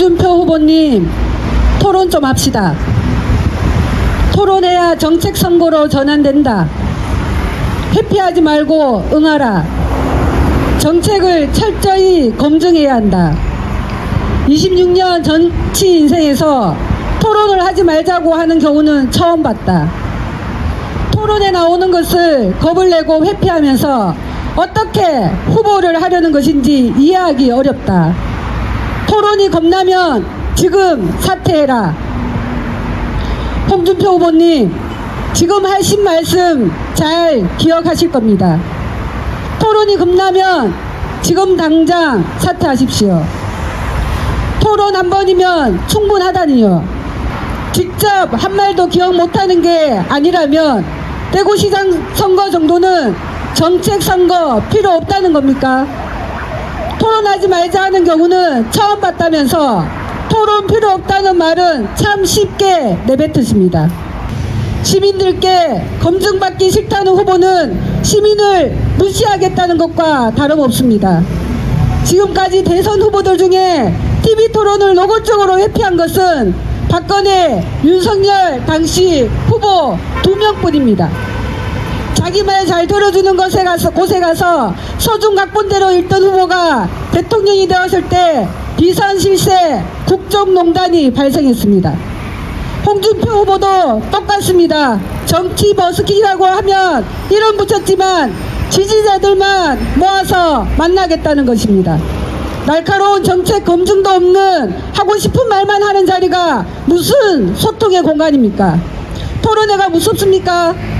홍준표 후보님 토론 좀 합시다. 토론해야 정책 선거로 전환된다. 회피하지 말고 응하라. 정책을 철저히 검증해야 한다. 26년 정치 인생에서 토론을 하지 말자고 하는 경우는 처음 봤다. 토론에 나오는 것을 겁을 내고 회피하면서 어떻게 후보를 하려는 것인지 이해하기 어렵다. 토론이 겁나면 지금 사퇴해라. 홍준표 후보님, 지금 하신 말씀 잘 기억하실 겁니다. 토론이 겁나면 지금 당장 사퇴하십시오. 토론 한 번이면 충분하다니요. 직접 한 말도 기억 못하는 게 아니라면 대구시장 선거 정도는 정책 선거 필요 없다는 겁니까? 토론하지 말자 하는 경우는 처음 봤다면서 토론 필요 없다는 말은 참 쉽게 내뱉으십니다. 시민들께 검증받기 싫다는 후보는 시민을 무시하겠다는 것과 다름없습니다. 지금까지 대선 후보들 중에 TV 토론을 노골적으로 회피한 것은 박건혜, 윤석열 당시 후보 두 명뿐입니다. 자기 말 잘 들어주는 곳에 가서 곳에 가서 소중 각본대로 읽던 후보가 대통령이 되었을 때 비선 실세 국정농단이 발생했습니다. 홍준표 후보도 똑같습니다. 정치 버스킹이라고 하면 이름 붙였지만 지지자들만 모아서 만나겠다는 것입니다. 날카로운 정책 검증도 없는 하고 싶은 말만 하는 자리가 무슨 소통의 공간입니까? 토론회가 무섭습니까?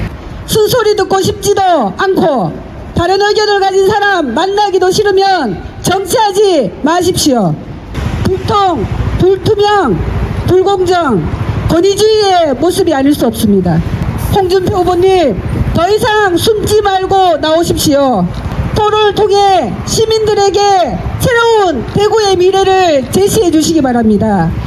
쓴소리 듣고 싶지도 않고 다른 의견을 가진 사람 만나기도 싫으면 정치하지 마십시오. 불통, 불투명, 불공정, 권위주의의 모습이 아닐 수 없습니다. 홍준표 후보님, 더 이상 숨지 말고 나오십시오. 토론을 통해 시민들에게 새로운 대구의 미래를 제시해 주시기 바랍니다.